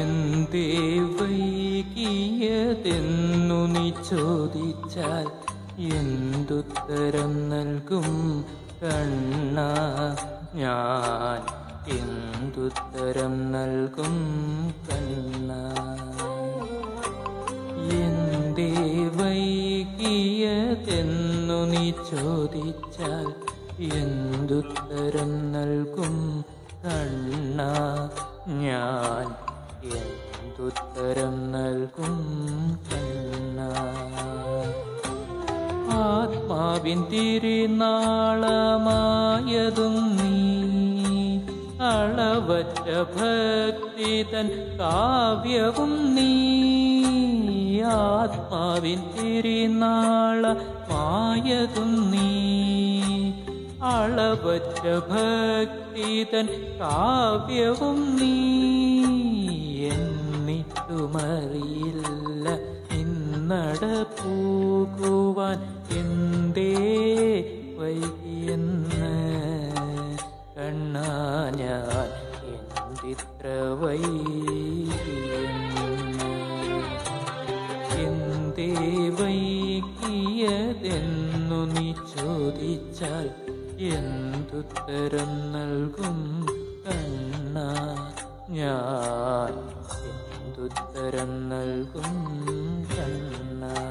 എന്തേ വൈകിയതെന്നു നീ ചോദിച്ചാൽ എന്തുത്തരം നൽകും കണ്ണ ഞാൻ? എന്തുത്തരം നൽകും കണ്ണ? എന്തേ വൈകിയതെന്നു നീ ചോദിച്ചാൽ എന്തുത്തരം നൽകും കണ്ണ ഞാൻ? എന്തുത്തരം നൽകും ആത്മാവിൻ തിരുനാളമായതും നീ അളവറ്റ ഭക്തി തൻ കാവ്യവും നീ. ആത്മാവിൻ തിരുനാളമായതും നീ അളവറ്റ ഭക്തി തൻ കാവ്യവും നീ. എന്നിട്ടുമറിയില്ല ഇന്നട പൂകുവാൻ എന്തേ വൈകിയെന്ന് കണ്ണാ ഞാൻ എന്തിത്ര വൈകിയെന്ന് എന്തേ വൈകിയതെന്നു നീ ചോദിച്ചാൽ എന്തുത്തരം നൽകും കണ്ണ ഞാൻ എന്തുത്തരം നൽകും കണ്ണ.